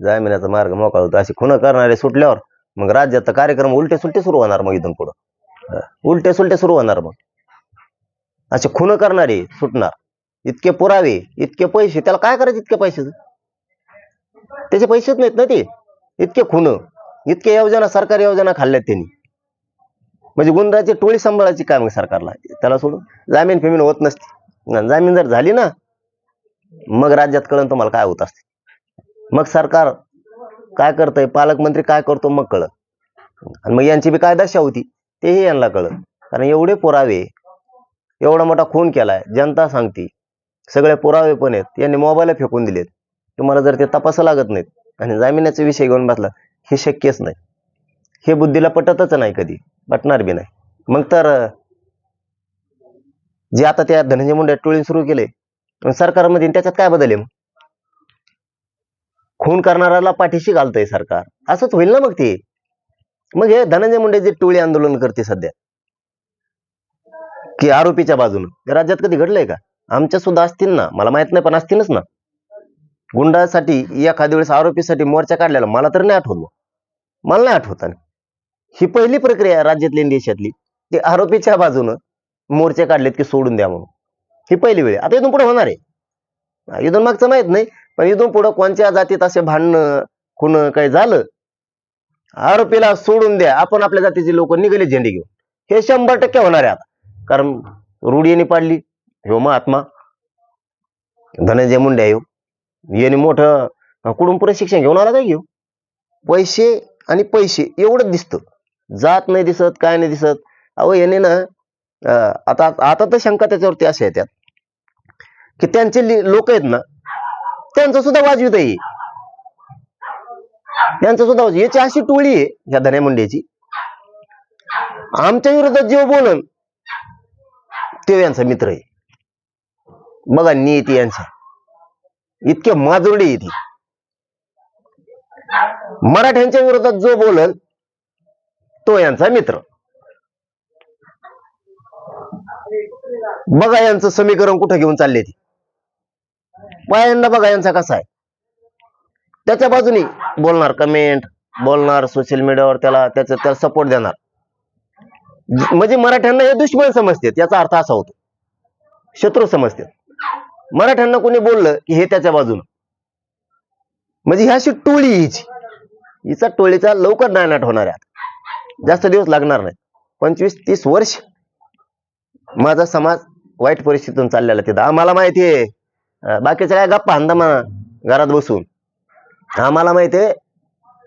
जामिनाचा मार्ग मोकळा होतो. अशी खुणं करणारे सुटल्यावर मग राज्याचा कार्यक्रम उलटे सुलटे सुरू होणार मग इथून पुढं. उलटे सुलटे सुरू होणार मग. असे खुणं करणारे सुटणार. इतके पुरावे इतके पैसे त्याला काय करायचे इतके पैसे त्याचे पैसेच नाहीत ना ते. इतके खुन इतके योजना सरकारी योजना खाल्ल्यात त्यांनी. म्हणजे गुंडाची टोळी सांभाळायची काय मग सरकारला. त्याला सोडून जामीन फिमीन होत नसते. जामीन जर झाली ना मग राज्यात कळण तुम्हाला काय होत असते. मग सरकार काय करतंय? पालकमंत्री काय करतो मग कळत आणि मग यांची बी काय दशा होती? तेही यांना कळत कारण एवढे पुरावे एवढा मोठा खून केलाय जनता सांगती. सगळे पुरावे पण आहेत. यांनी मोबाईल फेकून दिलेत. तुम्हाला जर ते तपासा लागत नाहीत आणि जामिनाचा विषय घेऊन बसला हे शक्यच नाही. हे बुद्धीला पटतच नाही कधी. पटणार बी नाही. मग तर जे आता त्या धनंजय मुंडे टोळी सुरू केले सरकारमध्ये त्याच्यात काय बदल आहे मग? खून करणाऱ्याला पाठीशी घालतंय सरकार. असंच होईल ना मग ते? मग हे धनंजय मुंडे जे टोळी आंदोलन करते सध्या की आरोपीच्या बाजूनं राज्यात कधी घडलंय का? आमच्या सुद्धा असतील ना. मला माहीत नाही पण असतीलच ना. गुंडासाठी एखाद्या वेळेस आरोपीसाठी मोर्चा काढलेला मला तर नाही आठवलं मला नाही आठवत ही पहिली प्रक्रिया राज्यातली देशातली. ते आरोपीच्या बाजूनं मोर्चे काढलेत की सोडून द्या म्हणून. ही पहिली वेळ आता इथून पुढे होणार आहे. इथून मागचं माहीत नाही. पण इथून पुढं कोणत्या जातीत असे भांडणं खुण काही झालं? आरोपीला सोडून द्या. आपण आपल्या जातीचे लोक निघाले झेंडे घेऊन. हे शंभर टक्के होणार आहे आता. कारण रूढीने पाडली. ह्यो महात्मा. धनंजय मुंडे आहे याने यांनी मोठं कुडून पुढे शिक्षण घेऊन आला काय घेऊ पैसे आणि पैसे एवढंच दिसतं. जात नाही दिसत काय नाही दिसत. अहो याने ना आता आता तर शंका त्याच्यावरती अशा येतात. की त्यांचे लोक आहेत ना त्यांचं सुद्धा वाजवित आहे. त्यांचं सुद्धा वाजवी. याची अशी टोळी आहे या धन्या मुंडेची. आमच्या विरोधात जेव्हा बोलन ते यांचा मित्र आहे. बघा येते यांचा. इतके माजुरडी आहे ती. मराठ्यांच्या विरोधात जो बोलल तो यांचा मित्र. बघा यांचं समीकरण कुठं घेऊन चालले ती. पहिल्यांदा बघा यांचा कसा आहे. त्याच्या बाजूनी बोलणार कमेंट बोलणार सोशल मीडियावर त्याला त्याचा त्याला सपोर्ट देणार. म्हणजे मराठ्यांना हे दुश्मन समजतात याचा अर्थ असा होतो. शत्रू समजतात. मराठ्यांना कोणी बोललं की हे त्याच्या बाजूनं. म्हणजे ही अशी टोळी हिची. हिचा टोळीचा लवकर नायनाट होणार आहे. जास्त दिवस लागणार नाही. पंचवीस तीस वर्ष माझा समाज वाईट परिस्थितीतून चाललेला तिथं आम्हाला माहिती आहे. बाकीच्या काय गप्पा हंदा म्हणा घरात बसून. आम्हाला माहिती आहे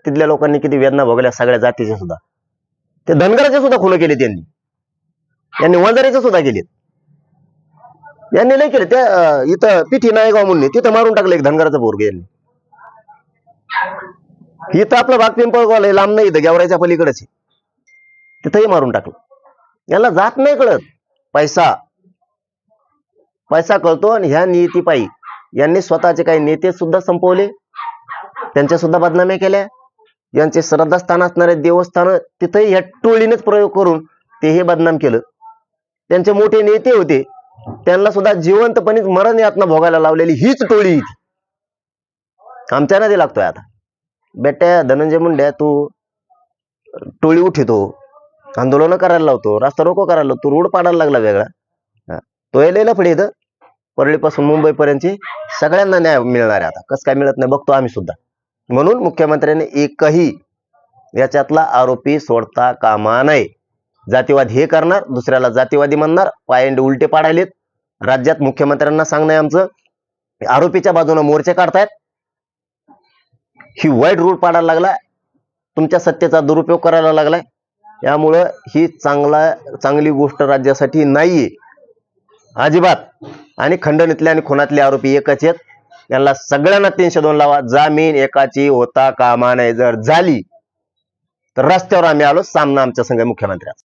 तिथल्या लोकांनी किती वेदना भोगल्या सगळ्या जातीच्या सुद्धा. ते धनगराचे सुद्धा खुलं केले त्यांनी. यांनी वंजारीचे सुद्धा केले यांनी नाही केले. त्या इथं पिठी नायगाव म्हणून तिथं मारून टाकलं एक धनगराचं पोरग यांनी. इथं आपलं भाग पिंपळगाव आहे लांब नाही इथं गेवरायच्या पलीकडेच आहे. तिथंही मारून टाकलं. याला जात नाही कळत. पैसा पैसा कळतो आणि ह्या नियतीपायी यांनी स्वतःचे काही नेते सुद्धा संपवले. त्यांच्या सुद्धा बदनाम्या केल्या. यांचे श्रद्धास्थान असणारे देवस्थान तिथेही ह्या टोळीनेच प्रयोग करून तेही बदनाम केलं. त्यांचे मोठे नेते होते. त्यांना सुद्धा जिवंतपणे मरण यातना भोगायला लावलेली हीच टोळी आमच्या नदी लागतोय आता. बेट्या धनंजय मुंड्या तू टोळी उठितो. आंदोलन करायला लावतो. रास्ता रोको करायला लावतो. रोड पाडायला लागला वेगळा. तो यायला पुढे इथं. परळीपासून मुंबईपर्यंतची सगळ्यांना न्याय मिळणार आहे आता. कसं काय मिळत नाही? बघतो आम्ही सुद्धा. म्हणून मुख्यमंत्र्यांनी एकही याच्यातला आरोपी सोडता कामा नये. जातीवाद हे करणार दुसऱ्याला जातीवादी म्हणणार पायंडे उलटे पाडायलेत. राज्यात मुख्यमंत्र्यांना सांगणं आहे आमचं. आरोपीच्या बाजूने मोर्चे काढतायत. ही वाईट रूल पाडायला लागलाय. तुमच्या सत्तेचा दुरुपयोग करायला लागलाय. यामुळं ही चांगला चांगली गोष्ट राज्यासाठी नाहीये. अजिबात. आणि खंडणीतले आणि खुनातले आरोपी एकच आहेत. यांना सगळ्यांना तीनशे दोन लावा. जामीन एकाची होता कामा नाही जर झाली तर रस्त्यावर आम्ही आलो. सामना आमच्या संघ मुख्यमंत्र्याचा.